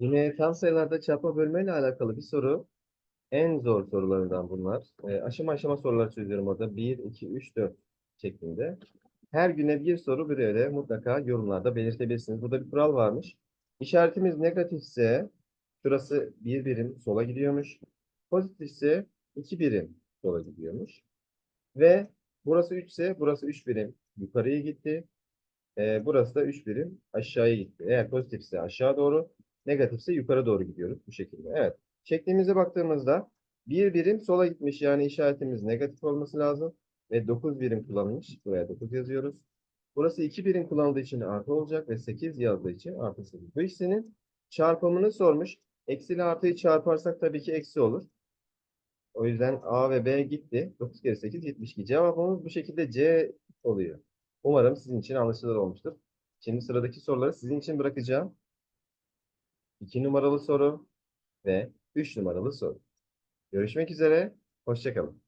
Yine tam sayılarda çarpma bölme ile alakalı bir soru. En zor sorularından bunlar. E, aşama aşama sorular çözüyorum orada. 1, 2, 3, 4 şeklinde. Her güne bir soru bir öyle mutlaka yorumlarda belirtebilirsiniz. Burada bir kural varmış. İşaretimiz negatifse şurası bir birim sola gidiyormuş. Pozitifse iki birim sola gidiyormuş. Ve burası 3 ise burası 3 birim yukarıya gitti. E, burası da 3 birim aşağıya gitti. Eğer pozitifse aşağı doğru, negatifse yukarı doğru gidiyoruz bu şekilde. Evet. Şeklimize baktığımızda bir birim sola gitmiş yani işaretimiz negatif olması lazım. Ve 9 birim kullanılmış. Buraya 9 yazıyoruz. Burası 2 birim kullanıldığı için artı olacak ve 8 yazdığı için artı 8. Bu ikisinin çarpımını sormuş. Eksi ile artıyı çarparsak tabii ki eksi olur. O yüzden A ve B gitti. 9 kere 8 72. Cevabımız bu şekilde C oluyor. Umarım sizin için anlaşılır olmuştur. Şimdi sıradaki soruları sizin için bırakacağım. 2 numaralı soru ve 3 numaralı soru. Görüşmek üzere. Hoşçakalın.